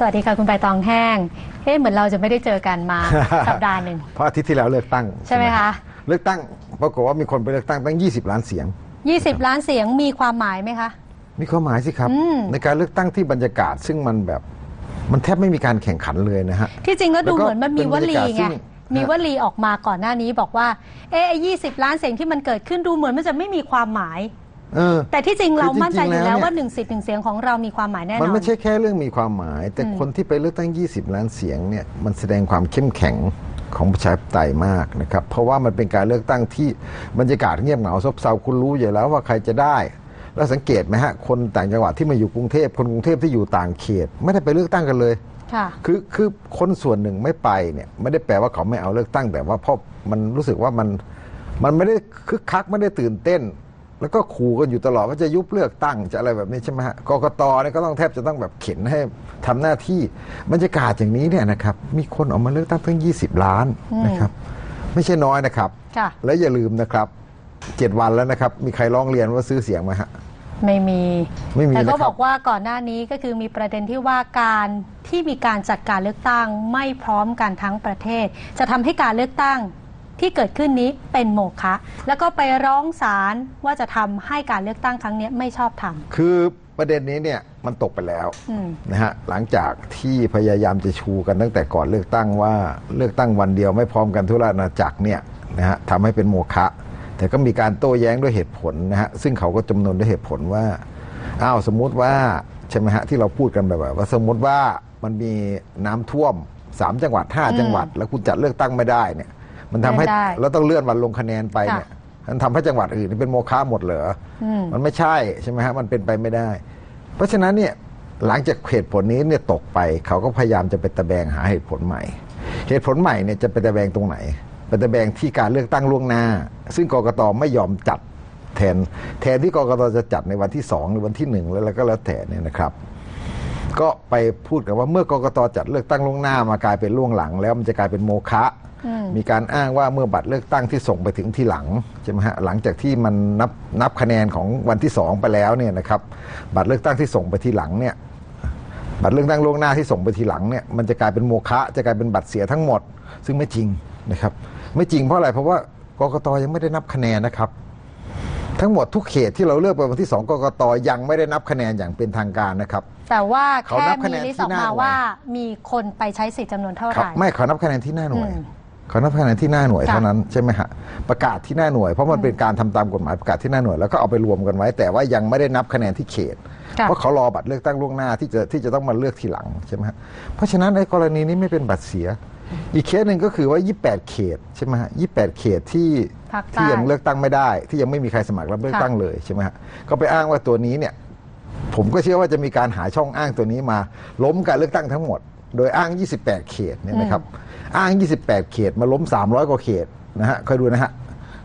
สวัสดีค่ะ คุณใบตองแห้งเฮ้เหมือนเราจะไม่ได้เจอกันมา สัปดาห์หนึ่ง เพราะอาทิตย์ที่แล้วเลือกตั้งใช่ไหมคะ เลือกตั้งปรากฏว่ามีคนไปเลือกตั้งตั้ง 20 ล้านเสียง 20 ล้านเสียงมีความหมายไหมคะ มีความหมายสิครับอืมในการเลือกตั้งที่บรรยากาศซึ่งมันแบบมันแทบไม่มีการแข่งขันเลยนะฮะ ที่จริงแล้วดูแล้วก็เหมือนมันมีวลีเป็นบรรยากาศซึ่ไงงมีวลีออกมาก่อนหน้านี้บอกว่า เอ๊ะยี่สิบล้านเสียงที่มันเกิดขึ้นดูเหมือนมันจะไม่มีความหมาย เออ แต่ที่จริงเราคือจริงๆมั่นใจอยู่แล้วแล้วเนี่ยว่าหนึ่งสิทธิ์หนึ่งเสียงของเรามีความหมายแน่นอน มันไม่ใช่แค่เรื่องมีความหมาย แต่อืมคนที่ไปเลือกตั้ง 20 ล้านเสียงเนี่ยมันแสดงความเข้มแข็งของประชาธิปไตยมากนะครับ เพราะว่ามันเป็นการเลือกตั้งที่บรรยากาศเงียบเหงาซบเซาคุณรู้อยู่แล้วว่าใครจะได้ แล้วสังเกตไหมฮะคนต่างจังหวัดที่มาอยู่กรุงเทพคนกรุงเทพที่อยู่ต่างเขต ไม่ได้ไปเลือกตั้งกันเลยค่ะคือคือคนส่วนหนึ่งไม่ไปเนี่ยไม่ได้แปลว่าเขาไม่เอาเลือกตั้งแต่ว่าเพราะมันรู้สึกว่ามันมันไม่ได้คึกคักไม่ได้ตื่นเต้น แล้วก็ขู่กันอยู่ตลอดว่าจะยุบเลือกตั้งจะอะไรแบบนี้ใช่ไหมฮะกกตเนี่ยก็ต้องแทบจะต้องแบบเข็นให้ทำหน้าที่บรรยากาศอย่างนี้เนี่ยนะครับ มีคนออกมาเลือกตั้งตั้ง 20 ล้านอืมนะครับ ไม่ใช่น้อยนะครับค่ะและอย่าลืมนะครับเจ็ดวันแล้วนะครับ มีใครร้องเรียนว่าซื้อเสียงไหมฮะไม่มีไม่มีแต่ก็นะครับบอกว่าก่อนหน้านี้ก็คือมีประเด็นที่ว่าการที่มีการจัดการเลือกตั้งไม่พร้อมกันทั้งประเทศ จะทำให้การเลือกตั้ง ที่เกิดขึ้นนี้เป็นโมฆะแล้วก็ไปร้องศาลว่าจะทำให้การเลือกตั้งครั้งนี้ไม่ชอบธรรมคือประเด็นนี้เนี่ยมันตกไปแล้วอืม นะฮะหลังจากที่พยายามจะชูกันตั้งแต่ก่อนเลือกตั้งว่าเลือกตั้งวันเดียวไม่พร้อมกันทุกราชอาณาจักรเนี่ยนะฮะทำให้เป็นโมฆะแต่ก็มีการโต้แย้งด้วยเหตุผลนะฮะซึ่งเขาก็จำนวนด้วยเหตุผลว่าอ้าวสมมุติว่าใช่ไหมฮะที่เราพูดกันแบบว่าสมมติว่ามันมีน้ำท่วมสามจังหวัดห้าจังหวัด แล้วคุณจัดเลือกตั้งไม่ได้เนี่ย มันทำให้ไม่ได้ แล้วต้องเลื่อนวันลงคะแนนไปเนี่ยค่ะมันทำให้จังหวัดอื่นเป็นโมฆะหมดเหรออืมมันไม่ใช่ใช่ไหมฮะมันเป็นไปไม่ได้ เพราะฉะนั้นเนี่ยหลังจากเหตุผลนี้เนี่ยตกไปเขาก็พยายามจะไปตะแบงหาเหตุผลใหม่ เหตุผลใหม่เนี่ยจะไปตะแบงตรงไหนไปตะแบงที่การเลือกตั้งล่วงหน้า ซึ่งกกตไม่ยอมจัดแทนแทนที่กกตจะจัดในวันที่สองหรือวันที่หนึ่งแล้วแล้วก็แล้วแต่เนี่ยนะครับ ก็ไปพูดกันว่าเมื่อกกตจัดเลือกตั้งล่วงหน้ามากลายเป็นล่วงหลัง แล้วมันจะกลายเป็นโมฆะอื มมีการอ้างว่าเมื่อบัตรเลือกตั้งที่ส่งไปถึงที่หลังใช่ไหมฮะหลังจากที่มันนับนับคะแนนของวันที่สองไปแล้วเนี่ยนะครับบัตรเลือกตั้งที่ส่งไปทีหลังเนี่ยบัตรเลือกตั้งล่วงหน้าที่ส่งไปทีหลังเนี่ยมันจะกลายเป็นโมฆะจะกลายเป็นบัตรเสียทั้งหมด ซึ่งไม่จริงนะครับ ไม่จริงเพราะอะไรเพราะว่ากกตยังไม่ได้นับคะแนนนะครับทั้งหมดทุกเขตที่เราเลือกไปวันที่สองกกตยังไม่ได้นับคะแนนอย่างเป็นทางการนะครับ แต่ว่าเขาแค่นับคะมีแนนลิสต์ที่ออกหน้ามาหน่วยว่า มีคนไปใช้สิทธิ์จำนวนเท่าไหครับร่ไม่ขอนับคะแนนที่หน้าหน่วย อืมขอนับคะแนนที่หน้าหน่วยค่ะเท่านั้นใช่ไหมฮะประกาศที่หน้าหน่วยเพราะมันเป็นการทำตามกฎหมายประกาศที่หน้าหน่วยแล้วก็เอาไปรวมกันไว้ แต่ว่ายังไม่ได้นับคะแนนที่เขตค่ะเพราะเขารอบัตรเลือกตั้งล่วงหน้าที่จะที่จะต้องมาเลือกทีหลังใช่ไหมฮะเพราะฉะนั้นในกรณีนี้ไม่เป็นบัตรเสีย อีกเคสหนึ่งก็คือว่า 28 เขตใช่ไหมฮะ28 เขตที่ภาคใต้ที่ยังเลือกตั้งไม่ได้ ที่ยังไม่มีใครสมัครรับเลือกค่ะตั้งเลยใช่ไหมฮะก็ไปอ้างว่าตัวนี้เนี่ยผมก็เชื่อว่าจะมีการหาช่องอ้างตัวนี้มา ล้มการเลือกตั้งทั้งหมด โดยอ้าง 28 เขตเนี่ยนะครับ อ้าง 28 เขตมาล้ม 300 กว่าเขตนะฮะคอยดูนะฮะ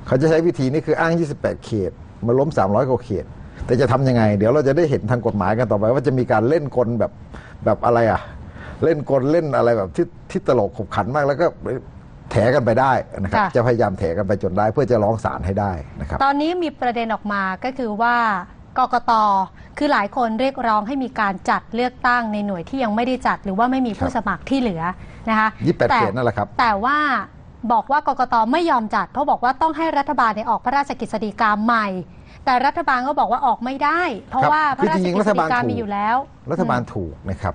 เขาจะใช้วิธีนี้คืออ้าง 28 เขต มาล้ม 300 กว่าเขต แต่จะทำยังไง เดี๋ยวเราจะได้เห็นทางกฎหมายกันต่อไปว่าจะมีการเล่นกลแบบแบบอะไรอะ เล่นกลเล่นอะไรแบบที่ที่ตลกขบขันมากแล้วก็แถกันไปได้นะครับค่ะจะพยายามแถกันไปจนได้เพื่อจะร้องศาลให้ได้นะครับ ตอนนี้มีประเด็นออกมาก็คือว่า กกต คือหลายคนเรียกร้องให้มีการจัดเลือกตั้งในหน่วยที่ยังไม่ได้จัด หรือว่าไม่มีผู้ครับสมัครที่เหลือนะคะ28แต่เขตนั่นแหละครับ แต่ว่าบอกว่ากกตไม่ยอมจัด เพราะบอกว่าต้องให้รัฐบาลเนี่ยออกพระราชกฤษฎีกาใหม่ แต่รัฐบาลก็บอกว่าออกไม่ได้ เพราะครับว่าพระราชคือจริกงๆฤษฎีการัฐบาลถูกมีอยู่แล้ว รัฐบาลถูกนะครับ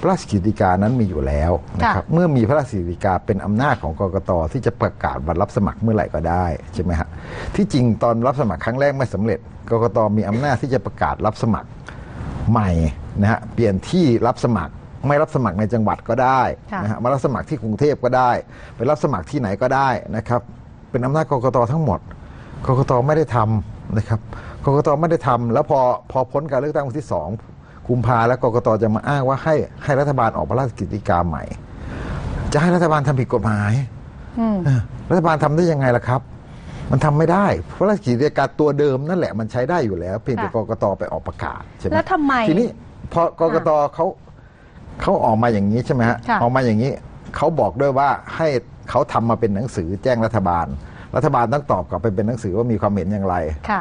พระราชกฤษฎีกานั้นมีอยู่แล้วนะครับเมื่อมีพระราชกฤษฎีกาเป็นอำนาจของกกตที่จะประกาศวันรับสมัครเมื่อไหร่ก็ได้ใช่ไหมฮะที่จริงตอนรับสมัครครั้งแรกไม่สำเร็จกกตมีอำนาจที่จะประกาศรับสมัครใหม่นะฮะเปลี่ยนที่รับสมัครไม่รับสมัครในจังหวัดก็ได้ค่ะนะฮะมารับสมัครที่กรุงเทพก็ได้ ไปรับสมัครที่ไหนก็ได้นะครับเป็นอำนาจกกตทั้งหมดกกตไม่ได้ทำนะครับกกตไม่ได้ทำแล้วพอพอพ้นการเลือกตั้งวันที่สอง กุมภาแล้วกกตจะมาอ้างว่าให้ให้รัฐบาลออกพระราชกฤษฎีกาใหม่ จะให้รัฐบาลทำผิดกฎหมายอืมเออรัฐบาลทำได้ยังไงล่ะครับ มันทำไม่ได้พระราชกฤษฎีกาตัวเดิมนั่นแหละมันใช้ได้อยู่แล้ว เพียงแต่ค่ะกกตไปออกประกาศใช่ไหมแล้วทำไมทีนี้พอกกตเขาเขาออกมาอย่างนี้ใช่ไหมฮะค่ะออกมาอย่างนี้เขาบอกด้วยว่าให้เขาทำมาเป็นหนังสือแจ้งรัฐบาล รัฐบาลต้องตอบกลับไปเป็นหนังสือว่ามีความเห็นอย่างไรค่ะ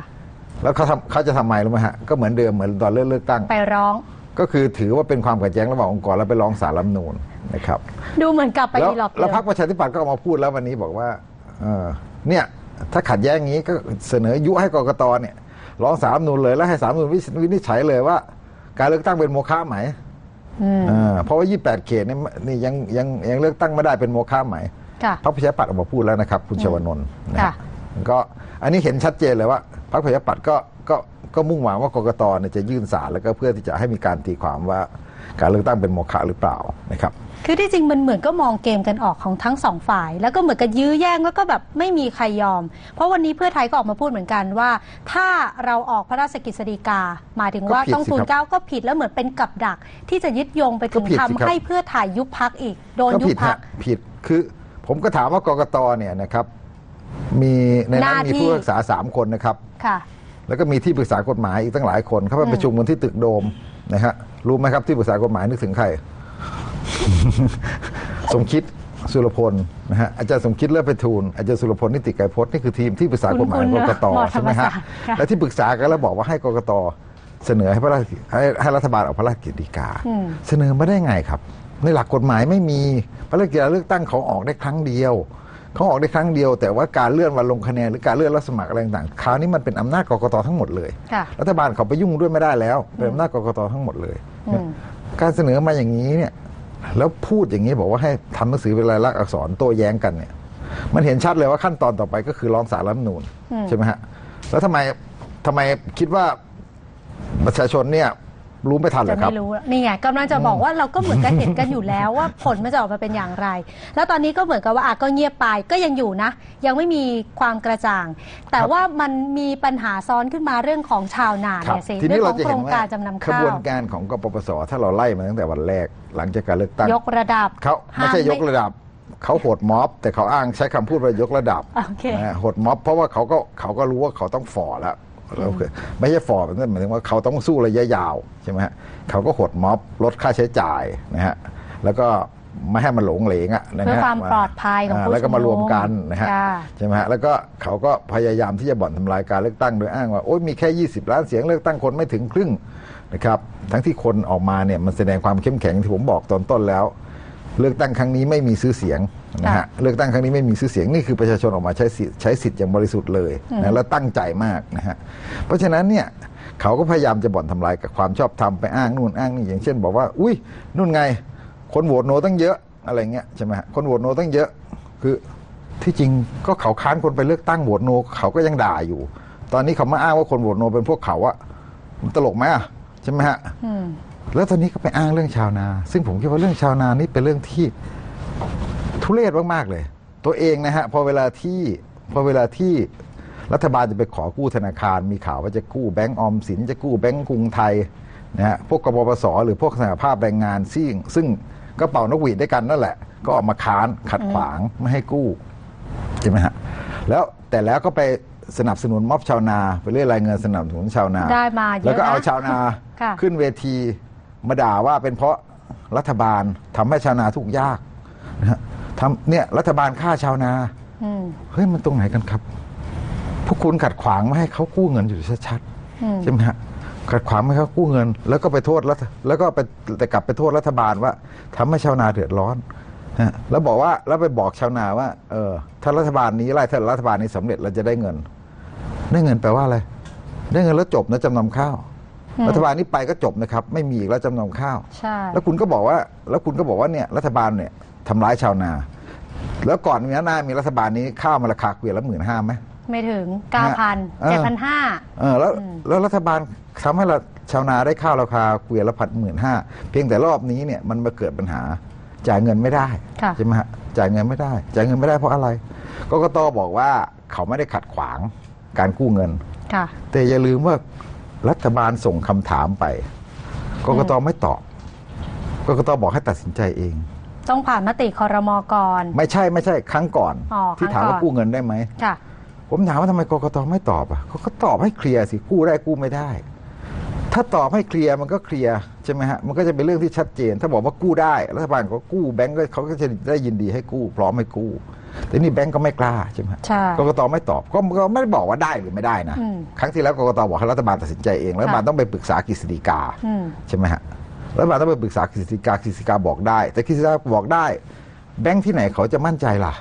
แล้วเขาทำเขาจะทำไมรู้ไหมฮะก็เหมือนเดิมเหมือนตอนเลือกเลือกตั้ง ไปร้อง ก็คือถือว่าเป็นความขัดแย้งระหว่างองค์กรแล้วไปร้องศาลรัฐธรรมนูญนะครับดูเหมือนกลับไปแล้วอีหลอบแล้วเดิมพรรคประชาธิปัตย์ก็ออกมาพูดแล้ววันนี้บอกว่าเออเนี่ยถ้าขัดแย้งอย่างนี้ก็เสนอยุให้กกตเนี่ยร้องสารรัฐธรรมนูญเลยแล้วให้สารรัฐธรรมนูญวินิจฉัยเลยว่า การเลือกตั้งเป็นโมฆะไหมอืมอ่าเพราะว่า 28 เขตเนี่ยนี่ยังยังยังเลือกตั้งไม่ได้เป็นโมฆะไหม ค่ะ พรรคประชาธิปัตย์ออกมาพูดแล้วนะครับ คุณชวนนท์นะค่ะ ก็อันนี้เห็นชัดเจนเลยว่า พรรคประชาธิปัตย์ก็ก็ก็มุ่งหวังว่ากกตเนี่ยจะยื่นสารแล้วก็เพื่อที่จะให้มีการตีความว่าการเลือกตั้งเป็นโมฆะหรือเปล่านะครับ คือที่จริงมันเหมือนก็มองเกมกันออกของทั้งสองฝ่าย แล้วก็เหมือนกับยื้อแย่งแล้วก็แบบไม่มีใครยอม เพราะวันนี้เพื่อไทยก็ออกมาพูดเหมือนกันว่า ถ้าเราออกพระราชกฤษฎีกาหมายถึงว่าก็ผิดต้องสิทูลครับเกล้าก็ผิดแล้วเหมือนเป็นกับดัก ที่จะยึดโยงไปถึงก็ผิดสิทำครับให้เพื่อไทยยุบพักอีกโดนก็ยุผิบดพัฮะกผิดคือผมก็ถามว่ากกตเนี่ยนะครับ มีในหนั้นน้ามีที่ ผู้รักษาสามคนนะครับ ค่ะ แล้วก็มีที่ปรึกษากฎหมายอีกตั้งหลายคนเข้าไปอืมประชุมกันที่ตึกโดมนะฮะรู้ไหมครับที่ปรึกษากฎหมายนึกถึงใคร สมคิดสุรพลนะฮะอาจารย์สมคิดเลิศไปทูลอาจารย์สุรพลนิติไกรพจน์นี่คือทีมที่ปรึกษากฎหมายคุ้กนๆกตนะใช่ไหมมธรรมฮะศาสตร์ค่ะ และที่ปรึกษากันแล้วบอกว่าให้กกตเสนอให้พระราชให้ให้รัฐบาลออกพระราชกฤษฎีกาอืมเสนอมาได้ไงครับ ในหลักกฎหมายไม่มีพระราชกิจการเลือกตั้งเขาออกได้ครั้งเดียว เขาออกได้ครั้งเดียวแต่ว่าการเลื่อนวันลงคะแนนหรือการเลื่อนรับสมัครอะไรต่างๆคราวนี้มันเป็นอำนาจกกตทั้งหมดเลยค่ะรัฐบาลเขาไปยุ่งด้วยไม่ได้แล้ว เป็นอำนาจกกตทั้งหมดเลยอืมการเสนอมาอย่างนี้เนี่ยแล้วพูดอย่างนี้บอกว่าให้ทำหนังสือเป็นลายลักษณ์อักษรโต้แย้งกันเนี่ยมันเห็นชัดเลยว่าขั้นตอนต่อไปก็คือร้องสารรัฐธรรมนูญอืมใช่ไหมฮะแล้วทำไมทำไมคิดว่าประชาชนเนี่ย รู้ไม่ทันเหรจะอครับ ไม่รู้แล้วนี่ไงกำลังจะบอกว่าเราก็เหมือนกันเห็นกันอยู่แล้วว่าผลมันจะออกมาเป็นอย่างไร แล้วตอนนี้ก็เหมือนกับว่าอะก็เงียบไปก็ยังอยู่นะ ยังไม่มีความกระจ่าง แต่ว่ามันมีปัญหาซ้อนขึ้นมาเรื่องของชาวนาครับเนี่ยสิทีเรื่นี้องขเราองจะโครเห็นงว่าการจำนำขข้าบววนการของกปปสถ้าเราไล่มาตั้งแต่วันแรกหลังจากการเลือกตั้งยกระดับเขาไม่ใช่ห้ามยกระดับเขาโหดม็อบ แต่เขาอ้างใช้คำพูดว่ายกระดับโอเค นะฮะโหดม็อบเพราะว่าเขาก็เขาก็รู้ว่าเขาต้องฝ่อแล้ว แล้วคือไม่ใช่ฝ่อแบบนั้นหมายถึงว่าเขาต้องสู้ระยะยาวใช่ไหมฮะเขาก็โหดม็อบลดค่าใช้จ่ายนะฮะแล้วก็ไม่ให้มันหลงเหลงอะนะฮะเพื่อความปลอดภัยของาผู้แล้วก็มารวมกันชุมนุมนะฮะค่ะใช่ไหมฮะแล้วก็เขาก็พยายามที่จะบ่อนทำลายการเลือกตั้งโดยอ้างว่าโอ้ยมีแค่ 20 ล้านเสียงเลือกตั้งคนไม่ถึงครึ่งนะครับทั้งที่คนออกมาเนี่ยมันแสดงความเข้มแข็งที่ผมบอกตอนต้นแล้ว เลือกตั้งครั้งนี้ไม่มีซื้อเสียง นะค่ะฮะเลือกตั้งครั้งนี้ไม่มีซื้อเสียงนี่คือประชาชนออกมาใช้สิทธิ์ใช้สิทธิ์อย่างบริสุทธิ์เลยอืมนะแล้วตั้งใจมากนะฮะเพราะฉะนั้นเนี่ยเขาก็พยายามจะบ่อนทำลายกับความชอบธรรมไปอ้างนู่นอ้างนี่อย่างเช่น บอกว่า อุ้ยนู่นไง คนโหวตโนตั้งเยอะอะไรเงี้ยใช่ไหมฮะคนโหวตโนตั้งเยอะ คือที่จริงก็เขาค้านคนไปเลือกตั้งโหวตโน เขาก็ยังด่าอยู่ ตอนนี้เขามาอ้างว่าคนโหวตโนเป็นพวกเขาอะมันตลกไหมอะใช่ไหมฮะอืมแล้วตอนนี้ก็ไปอ้างเรื่องชาวนา ซึ่งผมคิดว่าเรื่องชาวนานี่เป็นเรื่องที่ ทุเรศมากๆเลย ตัวเองนะฮะพอเวลาที่พอเวลาที่รัฐบาลจะไปขอกู้ธนาคาร มีข่าวว่าจะกู้แบงก์ออมสินจะกู้แบงก์กรุงไทยนะฮะพวกกบปสหรือพวกสหภาพแรงงานซึ่งซึ่งก็เป่านกหวีดด้วยกันนั่นแหละ ก็ออกมาค้านขัดขวางไม่ให้กู้ใช่ไหมฮะแล้วแต่แล้วก็ไปสนับสนุนม็อบชาวนา ไปเรียรายเงินสนับสนุนชาวนา ได้มาเยอะนะแล้วก็เอาชาวนาค่ะขึ้นเวทีมาด่าว่าเป็นเพราะรัฐบาลทำให้ชาวนาทุกข์ยากนะฮะ ทำเนี่ยรัฐบาลฆ่าชาวนาอืมเฮ้ยมันตรงไหนกันครับ พวกคุณขัดขวางไม่ให้เขากู้เงินอยู่ชัดอืมๆใช่ไหมฮะขัดขวางไม่ให้เขากู้เงิน แล้วก็ไปโทษรัฐแล้วก็ไปแต่กลับไปโทษรัฐบาลว่าทำให้ชาวนาเดือดร้อนนะฮะแล้วบอกว่าแล้วไปบอกชาวนาว่าเออถ้ารัฐบาลนี้ไล่ถ้ารัฐบาลนี้สำเร็จเราจะได้เงิน ได้เงินแปลว่าอะไรได้เงินแล้วจบนะจำนำข้าวอืมรัฐบาลนี้ไปก็จบนะครับ ไม่มีอีกแล้วจำนำข้าวใช่แล้วคุณก็บอกว่า แล้วคุณก็บอกว่าเนี่ยรัฐบาลเนี่ย ทำร้ายชาวนา แล้วก่อนมีหน้ามีรัฐบาลนี้ข้าวมาราคาเกวียนละหมื่นห้าไหมไม่ถึงเก้าพันเออเจ็ดพันห้าเออแล้วอืมแล้วรัฐบาลทำให้เราชาวนาได้ข้าวราคาเกวียนละพันหมื่นห้าเพียงแต่รอบนี้เนี่ยมันมาเกิดปัญหาจ่ายเงินไม่ได้ค่ะใช่ไหมฮะจ่ายเงินไม่ได้ จ่ายเงินไม่ได้เพราะอะไรกกตบอกว่าเขาไม่ได้ขัดขวางการกู้เงินค่ะแต่อย่าลืมว่ารัฐบาลส่งคำถามไปกกตไม่ตอบกกตบอกให้ตัดสินใจเอง ต้องผ่านมติคอรมอก่อน ไม่ใช่ไม่ใช่ครั้งก่อนอ๋อที่ครั้ถามงก่อนว่ากู้เงินได้ไหม ค่ะ ผมถามว่าทำไมกกตไม่ตอบอะเขาก็ตอบให้เคลียร์สิกู้ได้กู้ไม่ได้ ถ้าตอบให้เคลียร์มันก็เคลียร์ใช่ไหมฮะมันก็จะเป็นเรื่องที่ชัดเจน ถ้าบอกว่ากู้ได้รัฐบาลก็กู้แบงก์ก็เขาก็จะได้ยินดีให้กู้ พร้อมให้กู้ แต่นี่แบงก์ก็ไม่กล้าใช่ไหมฮะใช่กกตไม่ตอบก็ก็ไม่ได้บอกว่าได้หรือไม่ได้นะอืมครั้งที่แล้วกกตบอกให้รัฐบาลตัดสินใจเองรัฐบาลต้องไปปรึกษากฤษฎีกา อืม ใช่ไหมฮะ รัฐบาลต้องไปปรึกษากฤษฎีกากฤษฎีกาบอกได้ แต่กฤษฎีกาบอกได้ แบงค์ที่ไหนเขาจะมั่นใจล่ะ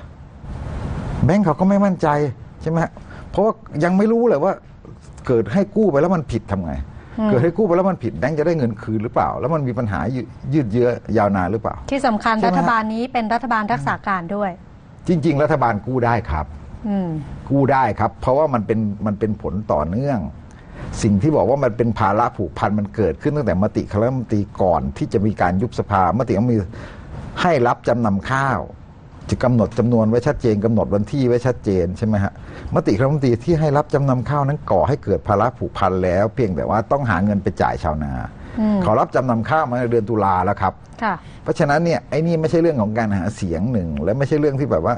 แบงค์เขาก็ไม่มั่นใจใช่ไหมฮะเพราะว่ายังไม่รู้เลยว่า เกิดให้กู้ไปแล้วมันผิดทำไงอืมเกิดให้กู้ไปแล้วมันผิดแบงค์จะได้เงินคืนหรือเปล่า แล้วมันมีปัญหายืยืดเยื้อยาวนานหรือเปล่า ที่สำคัญใช่ไหมรัฐบาลนี้เป็นรัฐบาลรักษาการด้วย จริง ๆ รัฐบาลกู้ได้ครับอืมกู้ได้ครับ เพราะว่ามันเป็นมันเป็นผลต่อเนื่อง สิ่งที่บอกว่ามันเป็นภาระผูกพันมันเกิดขึ้นตั้งแต่มติคณะรัฐมนตรีก่อนที่จะมีการยุบสภามติก็มีให้รับจำนำข้าว จะกำหนดจำนวนไว้ชัดเจนกำหนดวันที่ไว้ชัดเจนใช่ไหมฮะมติคณะรัฐมนตรีที่ให้รับจำนำข้าวนั้นก่อให้เกิดภาระผูกพันแล้ว เพียงแต่ว่าต้องหาเงินไปจ่ายชาวนาอืมเขารับจำนำข้าวมาในเดือนตุลาแล้วครับค่ะเพราะฉะนั้นเนี่ยไอ้นี่ไม่ใช่เรื่องของการหาเสียงหนึ่งและไม่ใช่เรื่องที่แบบว่า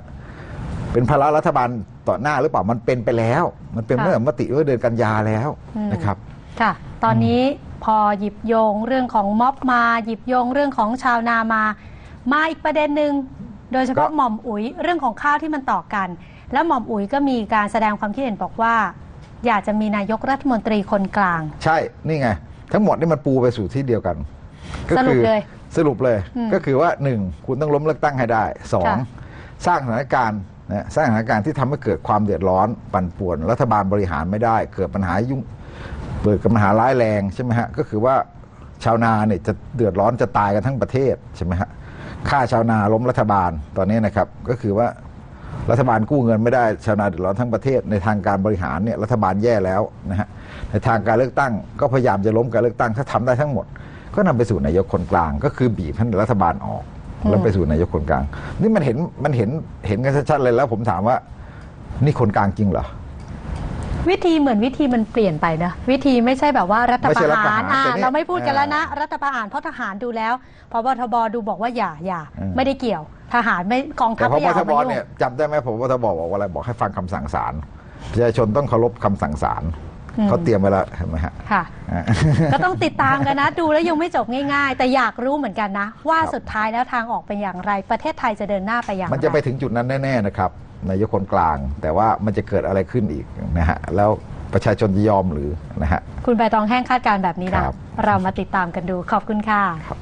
เป็นภาระรัฐบาลต่อหน้าหรือเปล่ามันเป็นไปแล้ว มันเป็นค่ะเมื่อมติเมื่อเดือนกันยาแล้วอืมนะครับค่ะ ตอนนี้พอหยิบโยงเรื่องของม็อบมา หยิบโยงเรื่องของชาวนามา มาอีกประเด็นหนึ่งโดยเฉพาะก็หม่อมอุ๋ยเรื่องของข้าวที่มันต่อกัน แล้วหม่อมอุ๋ยก็มีการแสดงความคิดเห็นบอกว่า อยากจะมีนายกรัฐมนตรีคนกลาง ใช่นี่ไง ทั้งหมดนี่มันปูไปสู่ที่เดียวกันก็สรุปคืเลยสรุปเลยอืมก็คือว่าหนึ่งคุณต้องล้มเลือกตั้งให้ได้สองค่ะสร้างสถานการณ์ นะสร้างสถานการณ์ที่ทำให้เกิดความเดือดร้อนปั่นป่วน รัฐบาลบริหารไม่ได้ เกิดปัญหายุ่งเกิดปัญหาร้ายแรงใช่ไหมฮะก็คือว่าชาวนาเนี่ยจะเดือดร้อนจะตายกันทั้งประเทศใช่ไหมฮะฆ่าชาวนาล้มรัฐบาลตอนนี้นะครับ ก็คือว่ารัฐบาลกู้เงินไม่ได้ชาวนาเดือดร้อนทั้งประเทศ ในทางการบริหารเนี่ยรัฐบาลแย่แล้วนะฮะในทางการเลือกตั้งก็พยายามจะล้มการเลือกตั้งถ้าทำได้ทั้งหมด ก็นำไปสู่นายกคนกลาง ก็คือบีบให้รัฐบาลออก แล้วไปสู่นายกคนกลาง นี่มันเห็นมันเห็นเห็นกันชัดๆเลยแล้ว ผมถามว่า นี่คนกลางจริงเหรอวิธีเหมือนวิธีมันเปลี่ยนไปนะ วิธีไม่ใช่แบบว่ารัฐไม่ปใช่รัระฐประหาหารรอ่าแต่เนี่ยเราไม่พูดกันแล้วนะอ่ารัฐประหารเพราะทหารดูแล้วพบทบดูบอกว่าอย่าอย่าอืมไม่ได้เกี่ยว ทหารไม่กองทัแต่พพไม่บอยากทเอาบมายุ่งเนี่ยจำได้ไหมผมทบบอกว่าอะไรบอกให้ฟังคำสั่งศาลประชาชนต้องเคารพคำสั่งศาลอืม เขาเตรียมไว้แล้วเห็นไหมฮะค่ะอ่าก็ต้องติดตามกันนะ ดูแล้วยังไม่จบง่าย ๆ แต่อยากรู้เหมือนกันนะ ว่าครับสุดท้ายแล้วทางออกเป็นอย่างไร ประเทศไทยจะเดินหน้าไปอย่างไร มันจะไปถึงจุดนั้นแน่ๆนะครับนายกคนกลาง แต่ว่ามันจะเกิดอะไรขึ้นอีกนะฮะแล้วประชาชนจะยอมหรือนะฮะคุณใบตองแห้งคาดการณ์แบบนี้นะครับเรามาติดตามกันดูขอบคุณค่ะครับ